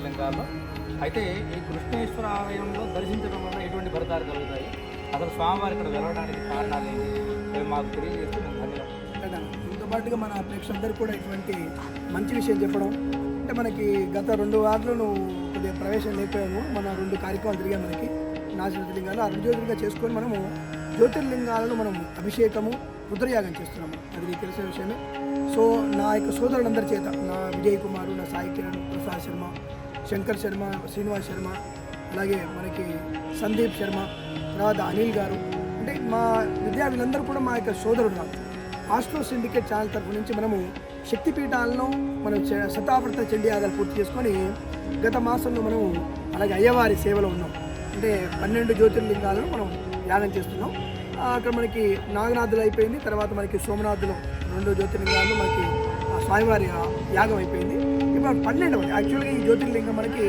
జ్యోతిర్లింగాల్లో అయితే ఈ కృష్ణేశ్వర ఆలయంలో దర్శించడం వల్ల ఎటువంటి ఫలితాలు కలుగుతాయి? అసలు స్వామివారి ఇక్కడ వెళ్ళడానికి కారణాలు ఏంటి? మాకు తెలియజేస్తే దీంతో పాటుగా మన ప్రేక్షకులందరూ కూడా ఇటువంటి మంచి విషయం చెప్పడం అంటే మనకి గత రెండు వారాలు నువ్వు కొద్దిగా ప్రవేశం లేకపోయాము మన రెండు కార్యక్రమాలు తిరిగాయి మనకి. నా జ్యోతిర్లింగాలు ఆ రెండు జ్యోతిర్లింగా చేసుకొని మనము జ్యోతిర్లింగాలను మనం అభిషేకము రుద్రయాగం చేస్తున్నాము. అది నీకు తెలిసిన విషయమే. సో నా యొక్క సోదరులందరి చేత నా విజయ్ కుమారు నా సాయి కిరణ్ ప్రసాద్ శర్మ శంకర్ శర్మ శ్రీనివాస్ శర్మ అలాగే మనకి సందీప్ శర్మ తర్వాత అనిల్ గారు. అంటే మా విద్యార్థులందరూ కూడా మా యొక్క సోదరుడు నాకు ఆస్ట్రో సిండికేట్ ఛానల్ తరఫు నుంచి మనము శక్తిపీఠాలను మనం చ- శతావర్త చండీ యాగాలు పూర్తి చేసుకొని గత మాసంలో మనం అలాగే అయ్యవారి సేవలో ఉన్నాం. అంటే పన్నెండు జ్యోతిర్లింగాలను మనం యాగం చేస్తున్నాం. అక్కడ మనకి నాగనాథులు అయిపోయింది తర్వాత మనకి సోమనాథులు రెండు జ్యోతిర్లింగాలు మనకి ఆ స్వామివారి ఆ యాగం అయిపోయింది. పన్నెండవది యాక్చువల్గా ఈ జ్యోతిర్లింగం మనకి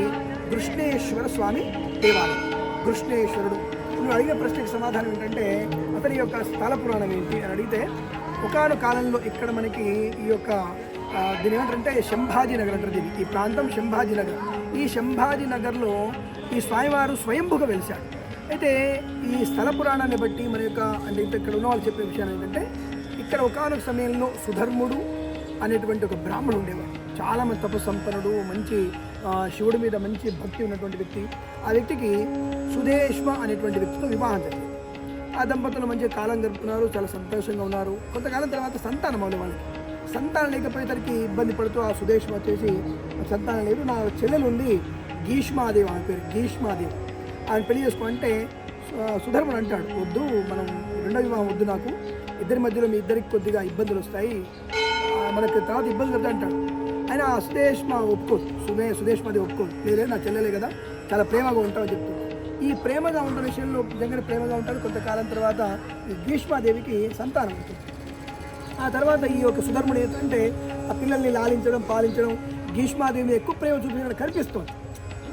కృష్ణేశ్వర స్వామి దేవాలయం. కృష్ణేశ్వరుడు. నువ్వు అడిగే ప్రశ్నకి సమాధానం ఏంటంటే అతని యొక్క స్థల పురాణం ఏంటి అని అడిగితే ఒకనొక కాలంలో ఇక్కడ మనకి ఈ యొక్క దీని ఏమంటారంటే శంభాజీ నగర్ అంటారు దీన్ని. ఈ ప్రాంతం శంభాజీ నగర్. ఈ శంభాజీ నగర్లో ఈ స్వామివారు స్వయంభుగా వెలిశాడు అయితే ఈ స్థల పురాణాన్ని బట్టి మన యొక్క అంటే ఇంత ఇక్కడ ఉన్న వాళ్ళు చెప్పే విషయం ఏంటంటే ఇక్కడ ఒకనొక సమయంలో సుధర్ముడు అనేటువంటి ఒక బ్రాహ్మణుడు ఉండేవాడు. చాలా తపస్సు సంపన్నుడు మంచి శివుడి మీద మంచి భక్తి ఉన్నటువంటి వ్యక్తి. ఆ వ్యక్తికి సుదేష్మ అనేటువంటి వ్యక్తితో వివాహం జరిగింది. ఆ దంపతులు మంచి కాలం గడుపుతున్నారు చాలా సంతోషంగా ఉన్నారు. కొంతకాలం తర్వాత సంతానం అవ్వలేదు వాళ్ళకి. సంతానం లేకపోయేసరికి ఇబ్బంది పడుతూ ఆ సుదేష్మ వచ్చేసి సంతానం లేదు నా చెల్లెలు ఉంది గీష్మాదేవి ఆమె పేరు గీష్మాదేవి. ఆయన పెళ్ళి చేసుకోమంటే సు- సుధర్ముడు అంటాడు వద్దు మనం రెండో వివాహం వద్దు నాకు. ఇద్దరి మధ్యలో మీ ఇద్దరికి కొద్దిగా ఇబ్బందులు వస్తాయి. మనకి తర్వాత ఇబ్బంది కదా అంటాడు. ఆయన ఆ ఒప్పు ఒప్పుకోదు సుదే సుదేష్మది ఒప్పుకోదు లేదే నా చెల్లెలే కదా. చాలా ప్రేమగా ఉంటామని చెప్తుంది ఈ ప్రేమగా ఉన్న విషయంలో దగ్గర ప్రేమగా ఉంటాడు కొంతకాలం తర్వాత ఈ భీష్మాదేవికి సంతానం ఉంటుంది ఆ తర్వాత ఈ యొక్క సుధర్ముడు ఏంటంటే ఆ పిల్లల్ని లాలించడం పాలించడం భీష్మాదేవి ఎక్కువ ప్రేమ చూపించడం కనిపిస్తుంది.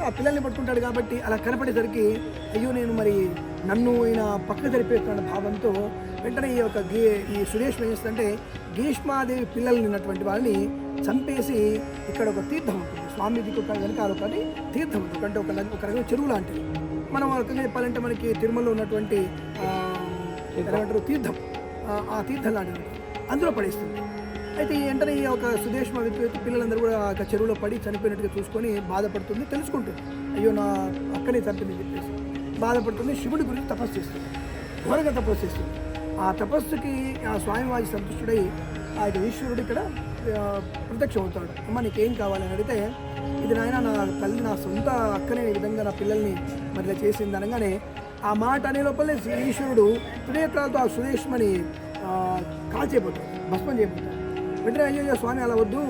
ఆ పిల్లల్ని పట్టుకుంటాడు కాబట్టి అలా కనపడేసరికి అయ్యో నేను మరి నన్ను ఈయన పక్క జరిపేస్తున్న భావంతో వెంటనే ఈ యొక్క గీ ఈ సురేష్ ఏం చేస్తుందంటే భీష్మాదేవి పిల్లల్ని ఉన్నటువంటి వాళ్ళని చంపేసి ఇక్కడ ఒక తీర్థం ఉంటుంది. స్వామీజీకి ఒక వెనకాల ఒకటి తీర్థం ఉంటుంది. అంటే ఒక ఒక రకమైన చెరువు లాంటిది. మనం రకంగా చెప్పాలంటే మనకి తిరుమలలో ఉన్నటువంటి ఏమంటారు? తీర్థం. ఆ- ఆ తీర్థం లాంటిది. అందులో పడేస్తుంది. అయితే వెంటనే ఈ ఒక సుదేష్మ వ్యక్తి పిల్లలందరూ కూడా ఆ చెరువులో పడి చనిపోయినట్టుగా చూసుకొని బాధపడుతుంది తెలుసుకుంటుంది. అయ్యో నా అక్కనే చనిపోయింది చెప్పేసి బాధపడుతుంది. శివుడి గురించి తపస్సు చేస్తుంది. ఘోరంగా తపస్సు చేస్తుంది. ఆ తపస్సుకి ఆ స్వామివారి సంతుష్టుడై ఆ యొక్క ఈశ్వరుడు ఇక్కడ ప్రత్యక్షం అవుతాడు అమ్మ నీకేం కావాలని అడిగితే ఇది నాయన నా తల్లి నా సొంత అక్కనే ఈ విధంగా నా పిల్లల్ని మరి ఇలా చేసింది. అనగానే ఆ మాట అనే లోపలే ఈశ్వరుడు త్రినేత్రాలతో ఆ సురేష్మని ఆ, కాల్చేయబోతాడు భస్మం చేయబోతాడు. వెంటనే అయ్యో స్వామి అలా వద్దు.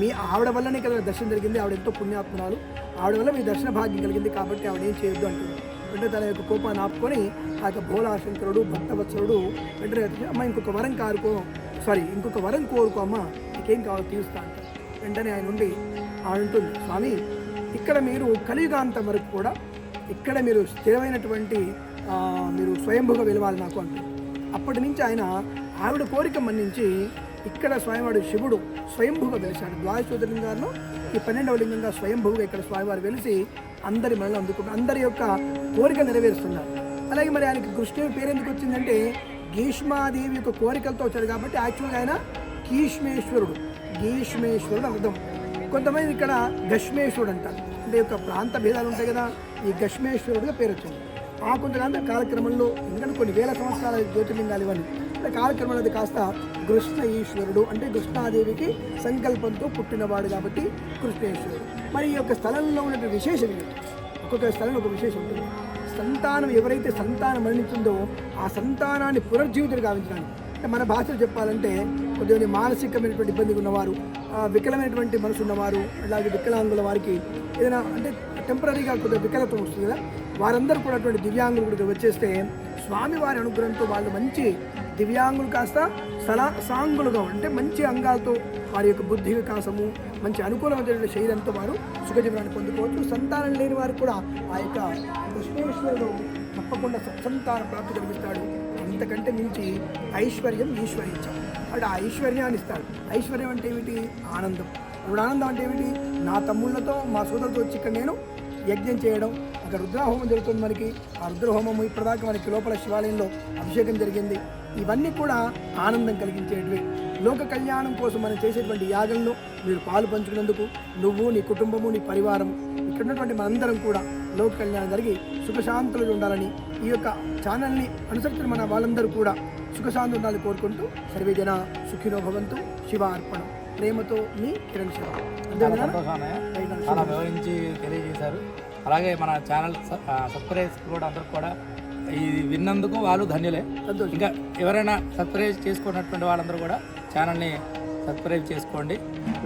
మీ ఆవిడ వల్లనే కదా దర్శనం జరిగింది ఆవిడ ఎంతో పుణ్యాత్మరాలు. ఆవిడ వల్ల మీ దర్శన భాగ్యం కలిగింది కాబట్టి ఆవిడ ఏం చేయొద్దు అంటున్నాడు వెంటనే తన యొక్క కోపాన్ని ఆపుకొని ఆ యొక్క భోళాశంకరుడు భక్తవత్సరుడు వెంటనే అమ్మ ఇంకొక వరం కారుకో సారీ ఇంకొక వరం కోరుకో అమ్మ నీకేం కావాలో తీరుస్తా అంట వెంటనే ఆయన ఉండి ఆవిడ ఉంటుంది స్వామి ఇక్కడ మీరు కలియుగాంతం వరకు కూడా ఇక్కడ మీరు స్థిరమైనటువంటి మీరు స్వయంభుగా వెలవాలి నాకు అంటారు అప్పటి నుంచి ఆయన ఆవిడ కోరిక మన్నించి ఇక్కడ స్వయంవాడు శివుడు స్వయంభుగా వెలిశాడు. ద్వాదశ జ్యోతిర్లింగాల్లో ఈ పన్నెండవ లింగంగా స్వయంభుగా ఇక్కడ స్వామివారు వెలిసి అందరి మనలో అందుకుంటారు అందరి యొక్క కోరిక నెరవేరుస్తున్నారు. అలాగే మరి ఆయనకి కృష్ణుడి పేరు ఎందుకు వచ్చిందంటే గీష్మాదేవి యొక్క కోరికలతో వచ్చాడు కాబట్టి యాక్చువల్గా ఆయన కీష్మేశ్వరుడు. గీష్మేశ్వరుడు అర్థం. కొంతమంది ఇక్కడ ఘష్మేశ్వరుడు అంటారు. అంటే యొక్క ప్రాంత భేదాలు ఉంటాయి కదా ఈ గష్మేశ్వరుడుగా పేరు వచ్చింది. ఆ కొంతకాలం కాలక్రమంలో ఎందుకంటే కొన్ని వేల సంవత్సరాల జ్యోతిర్లింగాలు ఇవన్నీ. అంటే కాలక్రమంలో కాస్త కృష్ణ ఈశ్వరుడు అంటే కృష్ణాదేవికి సంకల్పంతో పుట్టినవాడు కాబట్టి కృష్ణేశ్వరుడు. మరి ఈ యొక్క స్థలంలో ఉన్నటువంటి విశేషం ఏంటి ఒక్కొక్క స్థలంలో ఒక విశేషం ఉంటుంది. సంతానం ఎవరైతే సంతానం మరణించిందో ఆ సంతానాన్ని పునర్జీవితులు గావించడానికి. అంటే మన భాషలో చెప్పాలంటే కొద్దిగా మానసికమైనటువంటి ఇబ్బంది ఉన్నవారు ఆ, వికలమైనటువంటి మనసు ఉన్నవారు అలాగే వికలాంగుల వారికి ఏదైనా అంటే టెంపరీగా కొద్దిగా వికలత్వం వస్తుంది కదా. వారందరూ కూడా అటువంటి దివ్యాంగులు కూడా వచ్చేస్తే స్వామివారి అనుగ్రహంతో వాళ్ళు మంచి దివ్యాంగులు కాస్త సలా సాంగులుగా అంటే మంచి అంగాలతో వారి యొక్క బుద్ధి వికాసము మంచి అనుకూలమైన శరీరంతో వారు సుఖజీవనాన్ని పొందుకోవచ్చు. సంతానం లేని వారికి కూడా ఆ యొక్క కృష్ణేశ్వరుడు తప్పకుండా సత్సంతాన ప్రాప్తి కలిగిస్తాడు. అంతకంటే మించి ఐశ్వర్యం ఈశ్వరించాడు అంటే ఆ ఐశ్వర్యాన్ని ఇస్తాడు. ఐశ్వర్యం అంటే ఏమిటి? ఆనందం. ఇప్పుడు ఆనందం అంటే ఏమిటి? నా తమ్ముళ్ళతో మా సోదరులతో వచ్చి ఇక్కడ నేను యజ్ఞం చేయడం అక్కడ రుద్రహోమం జరుగుతుంది మనకి. ఆ రుద్రహోమం ఇప్పటిదాకా మనకి లోపల శివాలయంలో అభిషేకం జరిగింది. ఇవన్నీ కూడా ఆనందం కలిగించేటివి. లోక కళ్యాణం కోసం మనం చేసేటువంటి యాగంలో మీరు పాలు పంచుకున్నందుకు నువ్వు నీ కుటుంబము నీ పరివారం ఇక్కడ ఉన్నటువంటి మనందరం కూడా లోక కళ్యాణం జరిగి సుఖశాంతులు ఉండాలని ఈ యొక్క ఛానల్ని అనుసరించిన మన వాళ్ళందరూ కూడా సుఖశాంతి ఉండాలని కోరుకుంటూ సర్వే జన సుఖినో భవంతు శివ అర్పణం ప్రేమతో మీ కిరణ్ శివ వివరించి తెలియజేశారు. అలాగే మన ఛానల్ సబ్స్క్రైబ్ కూడా అందరికి కూడా ఇది విన్నందుకు వాళ్ళు ధన్యులే. ఇంకా ఎవరైనా సబ్స్క్రైబ్ చేసుకున్నటువంటి వాళ్ళందరూ కూడా ఛానల్ని సబ్స్క్రైబ్ చేసుకోండి.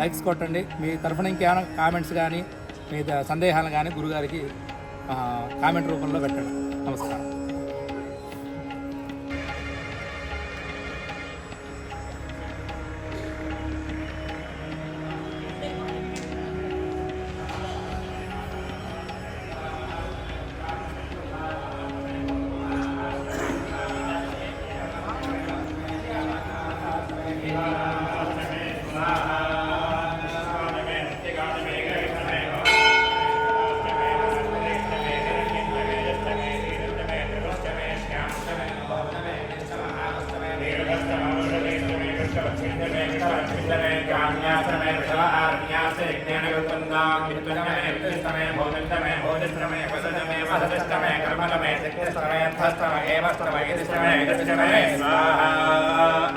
లైక్స్ కొట్టండి. మీ తరఫున ఇంకేమైనా కామెంట్స్ కానీ మీ సందేహాలు కానీ గురుగారికి కామెంట్ రూపంలో పెట్టండి. నమస్కారం.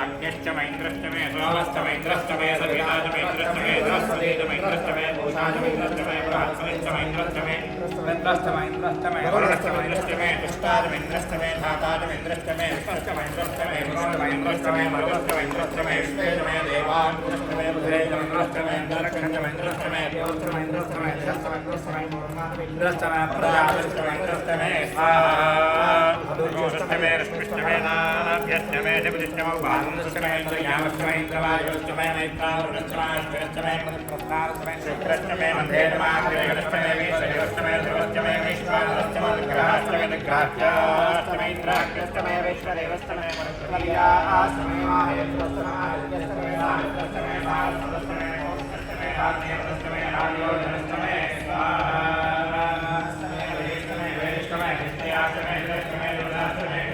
అగ్నిష్టమైంద్రష్టమే సోమస్తమైంద్రష్టమే సవితాజమైంద్రష్టమే ద్రస్వదేజమైంద్రష్టమే భూషాజమైంద్రష్టమే ప్రాత్సమైంద్రష్టమే ఇంద్రష్టమ వరుణష్టమైంద్రష్టమే దుష్టాజమైంద్రష్టమే ధాతాజమైంద్రష్టమే విష్ణష్టమైంద్రష్టమే పురోణమైంద్రష్టమే మరుగష్టమైంద్రష్టమే విశ్వేజమే దేవాంద్రష్టమే బుధేజమైంద్రష్టమే దరక్షంజమైంద్రష్టమే దేవస్థమైంద్రష్టమే ధరస్థమైంద్రష్టమే ఇంద్రష్టమే ప్రజాదష్టమైంద్రష్టమే స్వాహాష్టమే రశ్మిష్టమే నాభ్యష్టమే శివదిష్టమే భాగందష్టమే శుక్రష్టమే మధ్యేనమాగ్రష్టమే వీశ్వష్టమే ధ్రువష్టమే గ్రహాష్టమే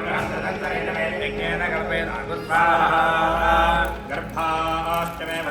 సోష్టమే నిత్యమే ద్రోణాష్టమే జ్ఞానమే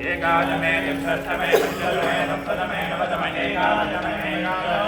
एकादमे सप्तमे सप्तमे नवतमे नवतमे एकादमे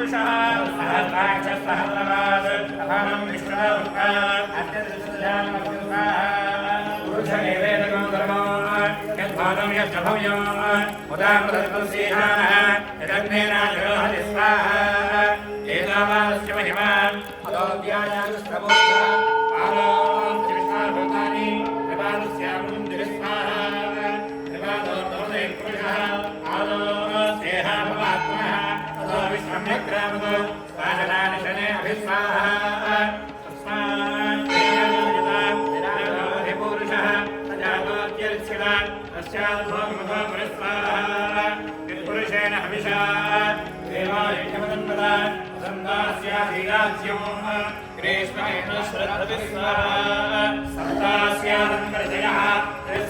పురుషः సహస్రాక్ష సహస్రవాద్ అహం విశ్వముఖ అత్యదృశ్యానమస్కార పురుష यच्छनेवेदकं धर्मो यद्भागं यश्च भव्यं उदामृतस्येहानः यदग्नेनाजरोहति स्वाहा एतावानस्य महिमा अदोऽध्यायानुष्प्रबोधः आलोक्य स्वाहनानि शने अभिस्वाहा तस्मात् पुरुषः प्रजातोऽत्यर्चिता पश्चाद्भोगमभोगस्वाहा पुरुषेण हविषा देवायज्ञमदन्वदा वसन्तास्याधीराज्यम् ग्रीष्मेण श्रद्धविस्वाहा सप्तास्यादन्तर्जयः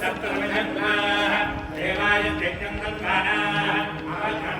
सप्तमिधग्नाः देवाय यज्ञं दत्तानाः अवज्ञं